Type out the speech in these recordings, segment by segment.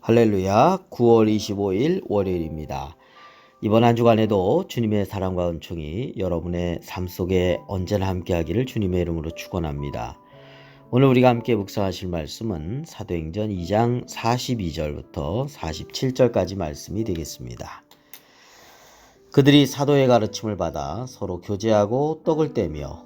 할렐루야 9월 25일 월요일입니다. 이번 한 주간에도 주님의 사랑과 은총이 여러분의 삶 속에 언제나 함께하기를 주님의 이름으로 축원합니다. 오늘 우리가 함께 묵상하실 말씀은 사도행전 2장 42절부터 47절까지 말씀이 되겠습니다. 그들이 사도의 가르침을 받아 서로 교제하고 떡을 떼며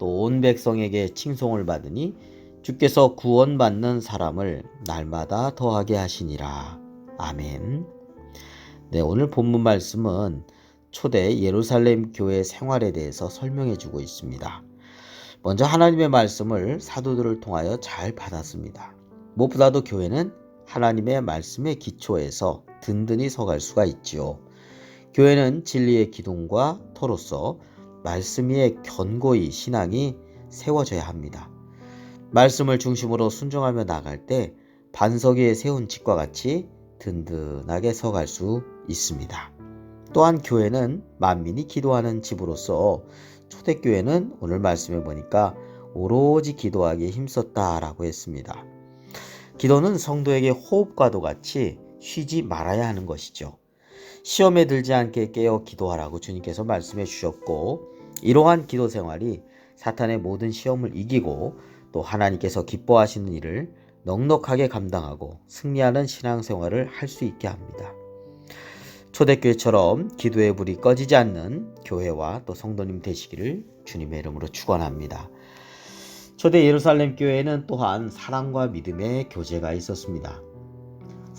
또 온 백성에게 칭송을 받으니 주께서 구원받는 사람을 날마다 더하게 하시니라. 아멘. 네, 오늘 본문 말씀은 초대 예루살렘 교회 생활에 대해서 설명해 주고 있습니다. 먼저 하나님의 말씀을 사도들을 통하여 잘 받았습니다. 무엇보다도 교회는 하나님의 말씀의 기초에서 든든히 서갈 수가 있지요. 교회는 진리의 기둥과 터로서 말씀 위에 견고히 신앙이 세워져야 합니다. 말씀을 중심으로 순종하며 나갈 때 반석 위에 세운 집과 같이 든든하게 서갈 수 있습니다. 또한 교회는 만민이 기도하는 집으로서 초대교회는 오늘 말씀해 보니까 오로지 기도하기에 힘썼다라고 했습니다. 기도는 성도에게 호흡과도 같이 쉬지 말아야 하는 것이죠. 시험에 들지 않게 깨어 기도하라고 주님께서 말씀해 주셨고 이러한 기도 생활이 사탄의 모든 시험을 이기고 또 하나님께서 기뻐하시는 일을 넉넉하게 감당하고 승리하는 신앙생활을 할 수 있게 합니다. 초대교회처럼 기도의 불이 꺼지지 않는 교회와 또 성도님 되시기를 주님의 이름으로 축원합니다. 초대 예루살렘 교회에는 또한 사랑과 믿음의 교제가 있었습니다.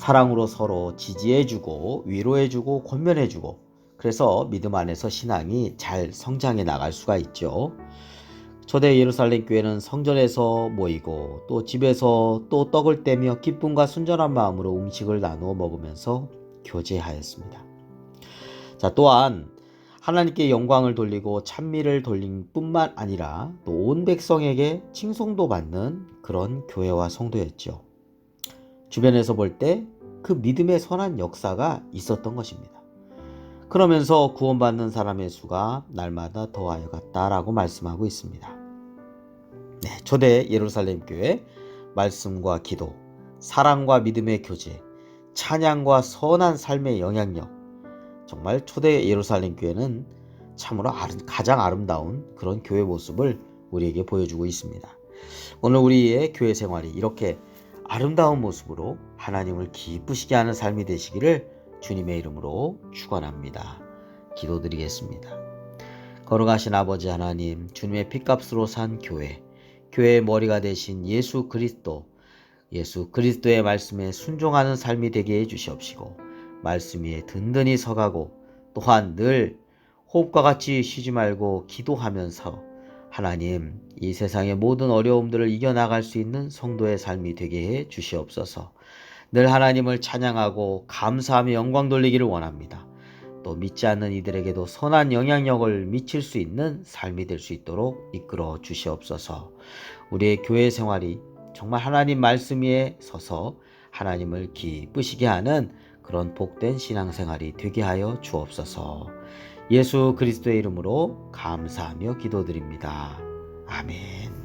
사랑으로 서로 지지해주고 위로해주고 권면해주고 그래서 믿음 안에서 신앙이 잘 성장해 나갈 수가 있죠. 초대 예루살렘 교회는 성전에서 모이고 또 집에서 또 떡을 떼며 기쁨과 순전한 마음으로 음식을 나누어 먹으면서 교제하였습니다. 자, 또한 하나님께 영광을 돌리고 찬미를 돌린 뿐만 아니라 또 온 백성에게 칭송도 받는 그런 교회와 성도였죠. 주변에서 볼 때 그 믿음의 선한 역사가 있었던 것입니다. 그러면서 구원받는 사람의 수가 날마다 더하여 갔다라고 말씀하고 있습니다. 네, 초대 예루살렘 교회 말씀과 기도, 사랑과 믿음의 교제, 찬양과 선한 삶의 영향력. 정말 초대 예루살렘 교회는 참으로 가장 아름다운 그런 교회 모습을 우리에게 보여주고 있습니다. 오늘 우리의 교회 생활이 이렇게 아름다운 모습으로 하나님을 기쁘시게 하는 삶이 되시기를 주님의 이름으로 축원합니다. 기도드리겠습니다. 걸어가신 아버지 하나님, 주님의 피값으로 산 교회, 교회의 머리가 되신 예수 그리스도, 예수 그리스도의 말씀에 순종하는 삶이 되게 해 주시옵시고, 말씀 위에 든든히 서가고, 또한 늘 호흡과 같이 쉬지 말고 기도하면서 하나님, 이 세상의 모든 어려움들을 이겨나갈 수 있는 성도의 삶이 되게 해 주시옵소서. 늘 하나님을 찬양하고 감사하며 영광 돌리기를 원합니다. 또 믿지 않는 이들에게도 선한 영향력을 미칠 수 있는 삶이 될 수 있도록 이끌어 주시옵소서. 우리의 교회 생활이 정말 하나님 말씀 위에 서서 하나님을 기쁘시게 하는 그런 복된 신앙생활이 되게 하여 주옵소서. 예수 그리스도의 이름으로 감사하며 기도드립니다. 아멘.